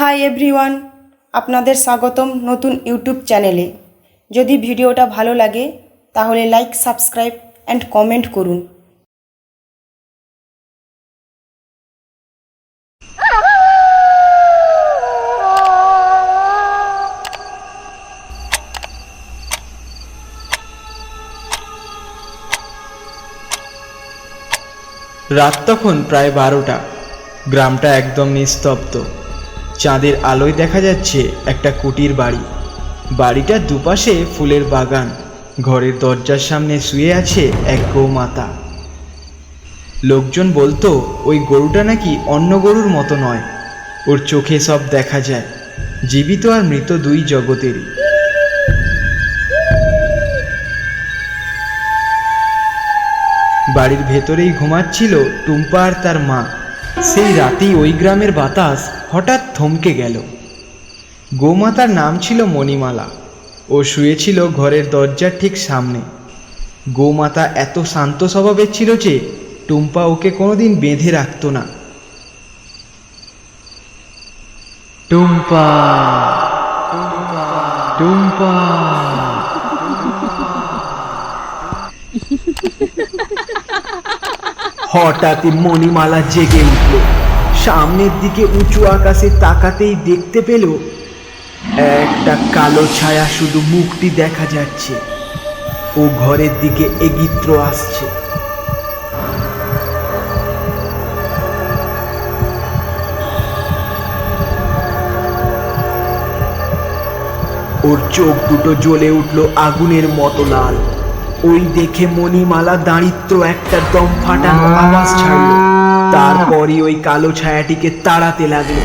Hi everyone আপনাদের স্বাগতম নতুন ইউটিউব চ্যানেলে যদি ভিডিওটা ভালো লাগে, তাহলে লাইক সাবস্ক্রাইব অ্যান্ড কমেন্ট করুন। রাত তখন প্রায় বারোটা। গ্রামটা একদম নিস্তব্ধ। চাঁদের আলোয় দেখা যাচ্ছে একটা কুটির বাড়ি। বাড়িটার দুপাশে ফুলের বাগান। ঘরের দরজার সামনে শুয়ে আছে এক গৌমাতা। লোকজন বলতো, ওই গরুটা নাকি অন্য গরুর মতো নয়। ওর চোখে সব দেখা যায়। জীবিত আর মৃত দুই জগতেরই। বাড়ির ভেতরেই ঘুমাচ্ছিল টুম্পা আর তার মা। সেই রাতেই ওই গ্রামের বাতাস হঠাৎ থমকে গেল। গোমাতার নাম ছিল মণিমালা ও শুয়েছিল ঘরের দরজার ঠিক সামনে। গোমাতা এত শান্ত স্বভাবের ছিল যে টুম্পা ওকে কোনোদিন বেঁধে রাখত না। টুম্পা টুম্পা হঠাৎই মণিমালা জেগে উঠল। সামনের দিকে উঁচু আকাশে তাকাতেই দেখতে পেল, একটা কালো ছায়া শুধু মুখটি দেখা যাচ্ছে। ও ঘরের দিকে এগিত্র আসছে। ওর চোখ দুটো জ্বলে উঠল আগুনের মতো লাল। ওই দেখে মণিমালা দাঁড়িত্র একটা দম ফাটানো আওয়াজ ছাড়ল। তারপরই ওই কালো ছায়াটিকে তাড়াতে লাগল।